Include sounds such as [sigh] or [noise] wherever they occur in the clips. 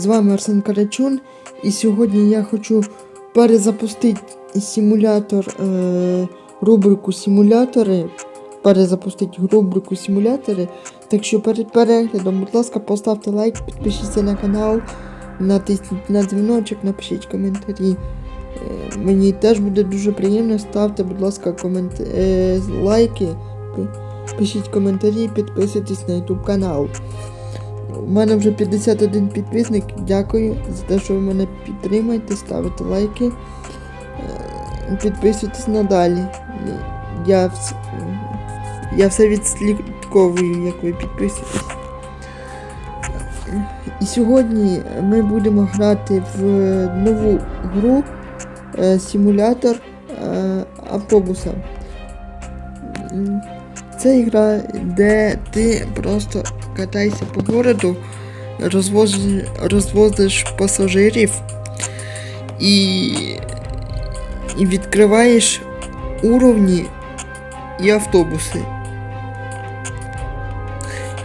З вами Арсен Карачун, і сьогодні я хочу перезапустити симулятор, е, рубрику симулятори. Перезапустити рубрику симулятори. Так що перед переглядом, будь ласка, поставте лайк, підпишіться на канал, натисніть на дзвіночок, напишіть коментарі. Е, мені теж буде дуже приємно. Ставте, будь ласка, комент... е, лайки, пишіть коментарі, підписуйтесь на YouTube канал. У мене вже 51 підписник. Дякую за те, що ви мене підтримуєте, ставите лайки. Е, Підписуйтесь надалі. Я, я все відслідковую, як ви підписуєтесь. І сьогодні ми будемо грати в нову гру е, симулятор е, автобуса. Це гра, де ти просто катайся по городу, розвозиш, розвозиш пасажирів і, і відкриваєш уровні і автобуси.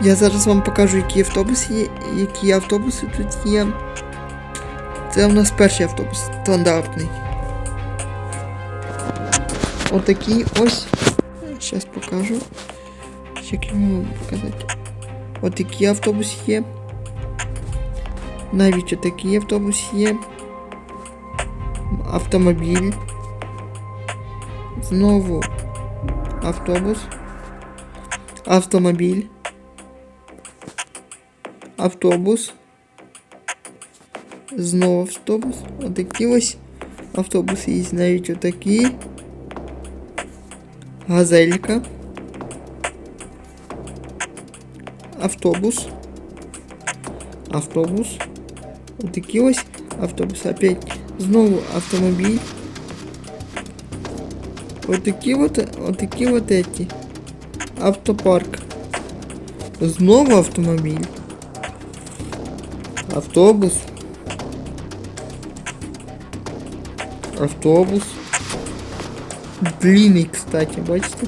Я зараз вам покажу, які автобуси є, які автобуси тут є. Це у нас перший автобус стандартний. Отакий ось. Зараз покажу. Як його показати. Отакий автобус є. Навіть отакий автобус є. Автомобіль. Знову автобус. Автомобіль. Автобус. Знову автобус. Отакі ось автобуси є навіть отакі. Газелька. Автобус. Автобус. Отакі ось автобуси. Опять знову автомобіль. Отакі вот, отакі вот эти. Автопарк. Знову автомобіль. Автобус. Автобус. Длинний, кстати, бачите?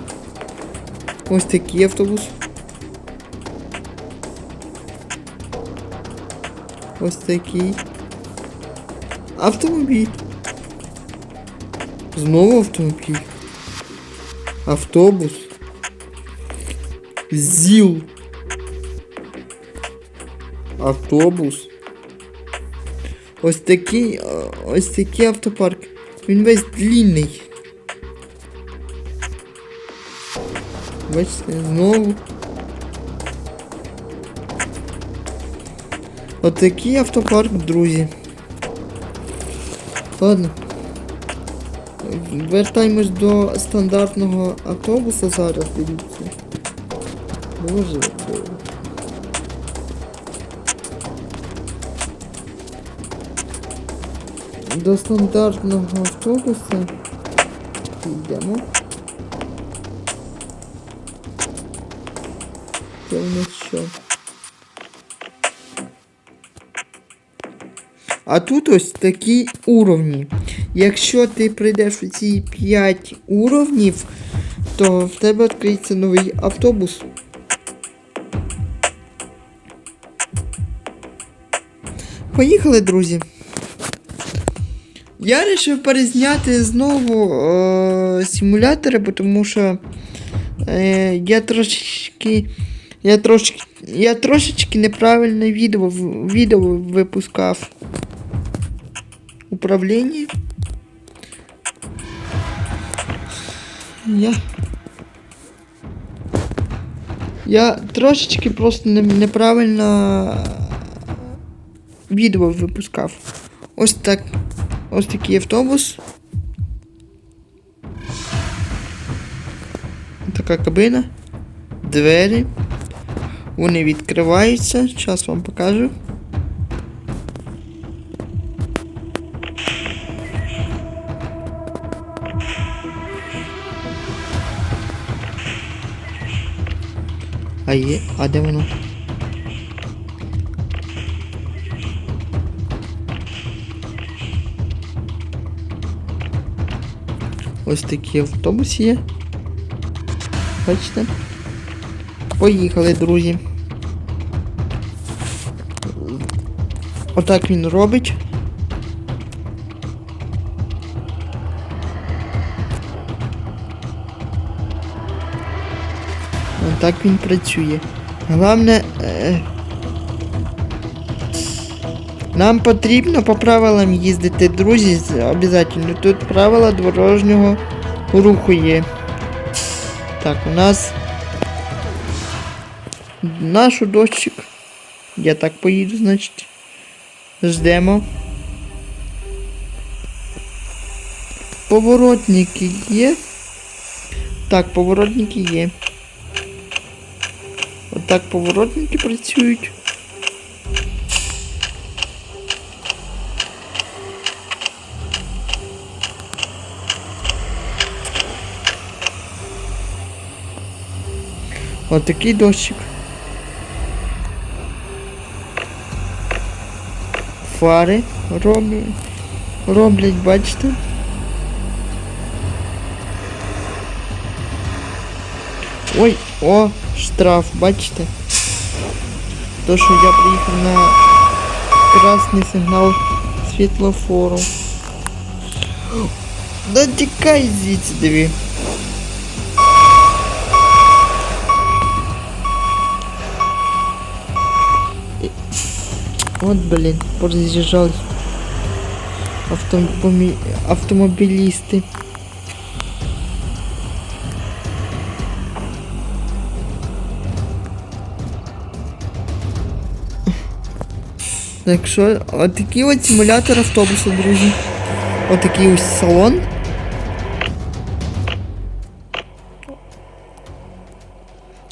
Ось такий автобус. Ось такий. Автомобіль. Знову автомобіль. Автобус. ЗІЛ. Автобус. Ось такий, ось такий автопарк. Він весь длинний. Бачите, знову. Отакий автопарк, друзі. Ладно. Вертаємось до стандартного автобуса зараз, дивіться. Боже. До стандартного автобуса йдемо. Це у нас що? А тут ось такі уровні. Якщо ти прийдеш у ці 5 уровнів, то в тебе відкриється новий автобус. Поїхали, друзі. Я вирішив перезняти знову е, симулятори, тому що е, я трошечки. Я трошки. Я трошечки неправильне відео, відео випускав. Управління. Я. Я трошечки просто неправильно відео випускав. Ось так. Ось такий автобус. Така кабина. Двері. Вони відкриваються. Зараз вам покажу. А є, а де воно? Ось такий автобус є. Бачите? Поїхали, друзі. Отак він робить. Отак він працює. Головне. Е... Нам потрібно по правилам їздити, друзі, обов'язково. Тут правила дорожнього руху є. Так, у нас наш дощик. Я так поїду, значить. Ждемо. Поворотники є. Так, поворотники є. Отак поворотники працюють. Отакий дощик. Фари роблять, роблять, бачите? Ой, о, штраф, бачите? То, що я приїхав на красний сигнал світлофору. Да тікай звідси, диви. От, блин, пороз'їжджались автомобі... автомобілісти. Так що, отакий от симулятор автобусу, друзі. Отакий ось салон.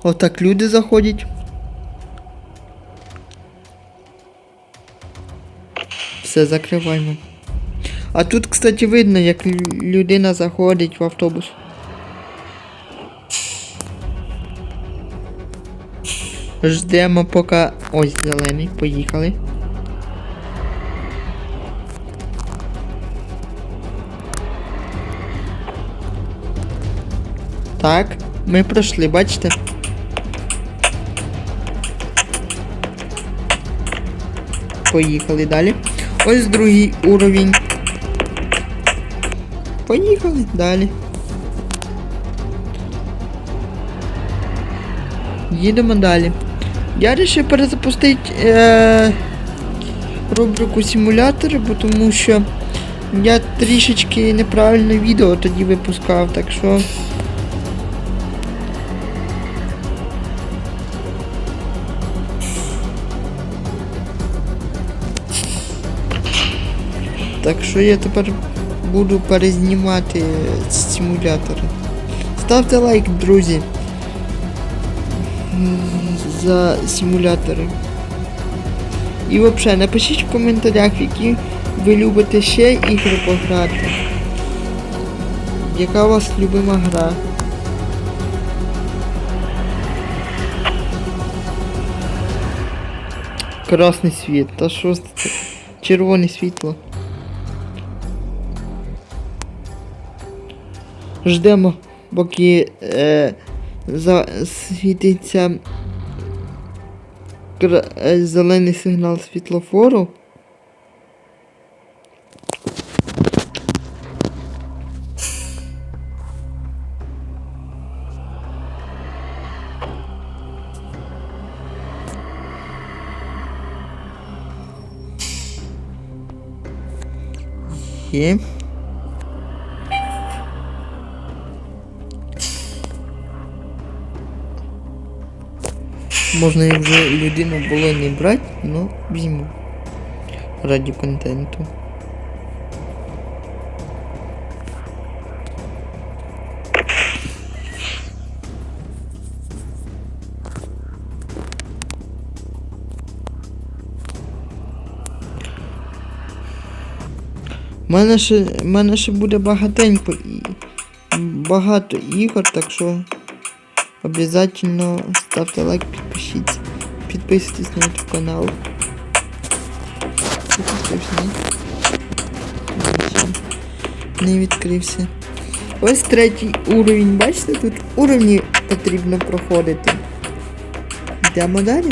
Отак люди заходять. Все, закриваємо. А тут, кстати, видно, як людина заходить в автобус. Ждемо поки. Ось зелений, поїхали. Так, ми пройшли, бачите? Поїхали далі. Ось другий уровень. Поїхали далі. Їдемо далі. Я вирішив перезапустити е, рубрику симулятори, бо тому що я трішечки неправильне відео тоді випускав, так що. Так що я тепер буду перезнімати симулятори. Ставте лайк, друзі. За симулятори. І взагалі напишіть в коментарях, які ви любите ще ігри пограти. Яка у вас любима гра? Красний світ, та що це? Червоне світло. Ждемо, поки е, засвітиться е, зелений сигнал світлофору. Є. Можна як вже людину було не брати, ну візьму. Раді контенту. У мене ще, мене ще буде багатенько і багато ігор, так що обов'язково ставте лайк, підпишіться. Підписуйтесь на этот канал. Не відкрився. Ось третій уровень. Бачите, тут уровні потрібно проходити. Йдемо далі.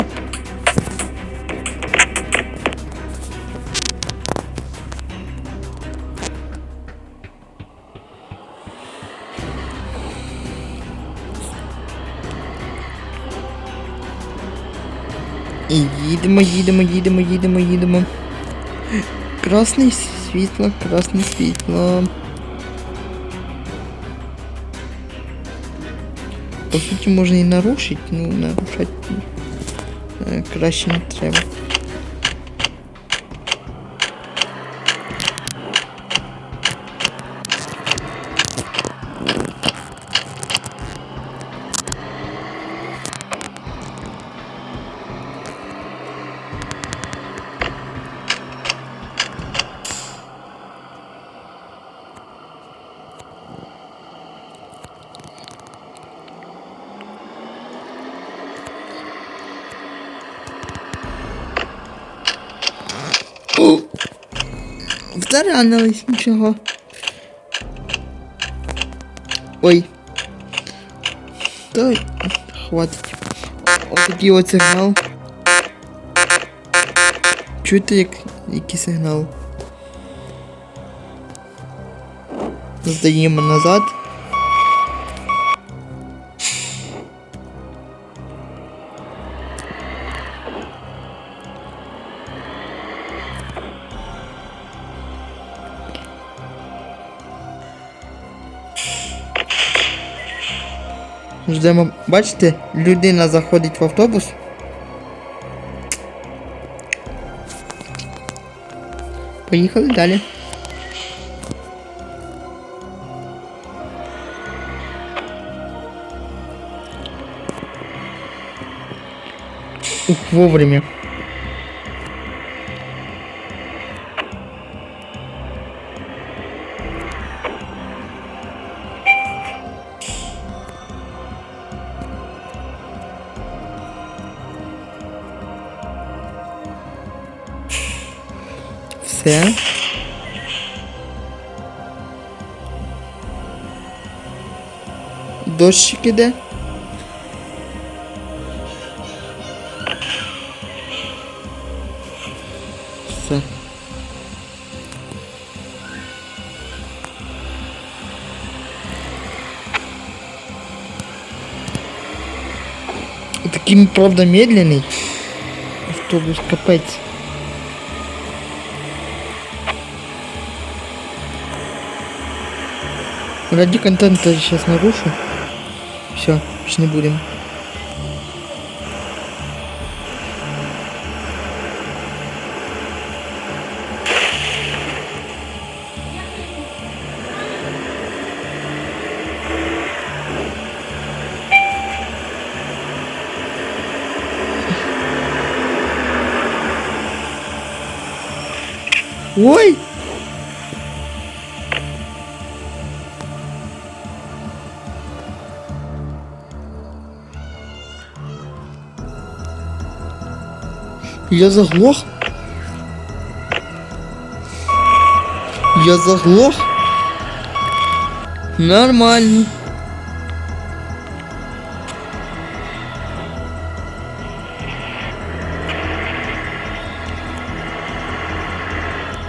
Їдемо, їдемо, їдемо, їдемо, їдемо. Красне світло, красне світло. По суті, можна і нарушити, ну нарушати е, краще не треба. Втаранились нічого. Ой. Та хватить. Ось такий от сигнал. Чуєте, як який сигнал? Здаємо назад. Ждемо, бачите, людина заходить в автобус. Поїхали далі. Ух, вовремя. Все. Дощик іде. Все. Таким, правда, медленный. Автобус капець. Ради контента сейчас нарушу. Все, больше не будем. Ой! Я заглох. Я заглох. Нормально.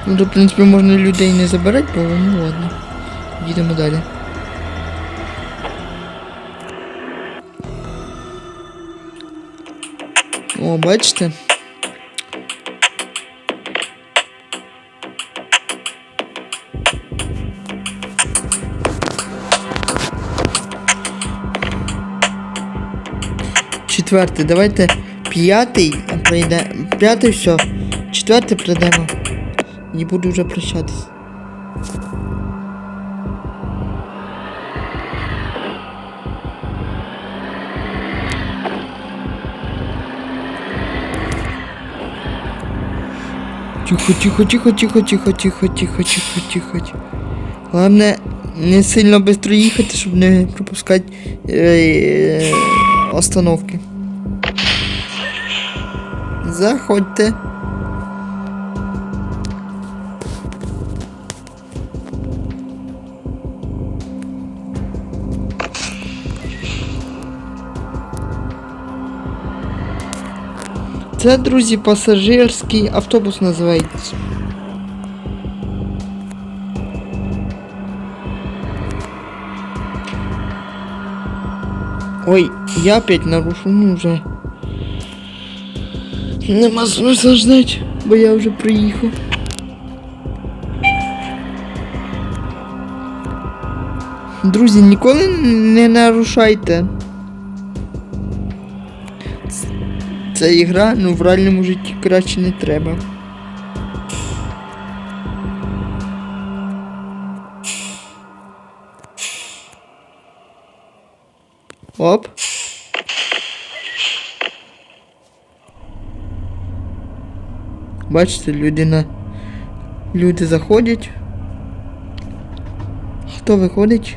Ну, то, в принципі, можна людей не забирати, бо ну ладно. Їдемо далі. О, бачите? Четвертий, давайте п'ятий пройде. П'ятий все. Четвертий пройдемо. І буду вже прощатись. Тихо, тихо, тихо, тихо, тихо, тихо, тихо, тихо, тихо. Головне, не сильно швидко їхати, щоб не пропускати е, остановки. Заходьте. Це, друзі, пасажирський автобус називається. Ой, я опять нарушу, ну уже. Нема смисла ждать, бо я вже приїхав. Друзі, ніколи не нарушайте. Ц- Ця ігра, ну в реальному житті краще не треба. Оп. Бачите, людина. Люди заходять. Хто виходить?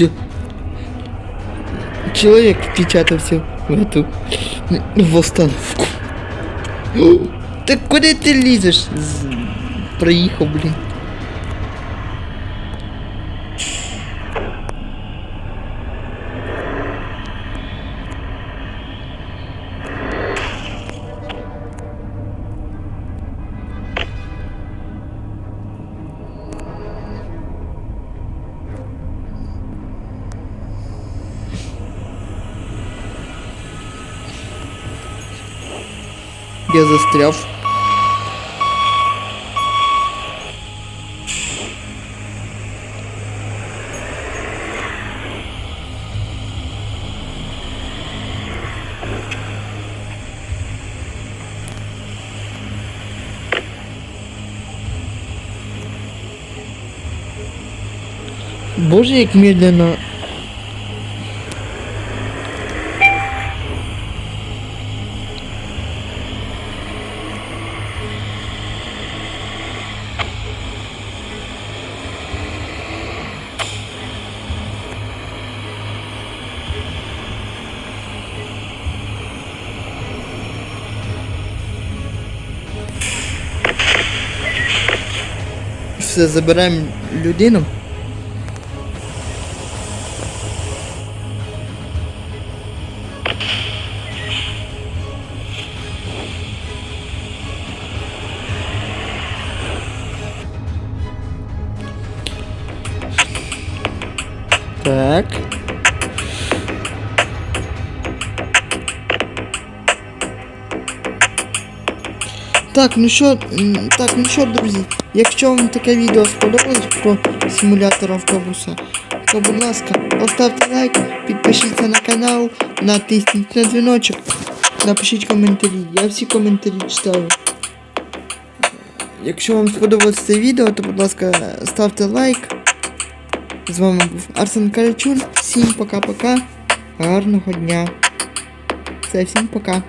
Че- Человек впечатался в эту остановку. [gasps] Так куда ты лезешь? Проехал, Проехал, застряв. Боже, як медленно. Забираємо людину. Так, ну що, так, ну що, друзі, якщо вам таке відео сподобалось про симулятор автобуса, то будь ласка, поставте лайк, підпишіться на канал, натисніть на дзвіночок, напишіть коментарі. Я всі коментарі читаю. Якщо вам сподобалось це відео, то будь ласка, ставте лайк. З вами був Арсен Карачун. Всім пока-пока. Гарного дня. Все, всім пока.